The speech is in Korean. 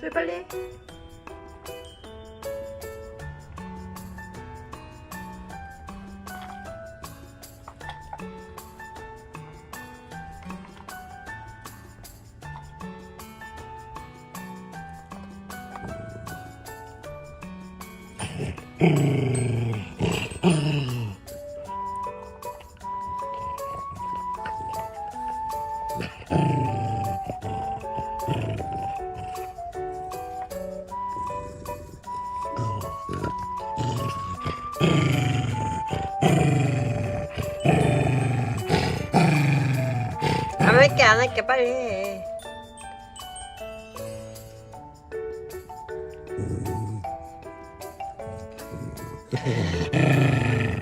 저기 빨리 Mm-hmm. 안 할게 안 할게 빨리 해.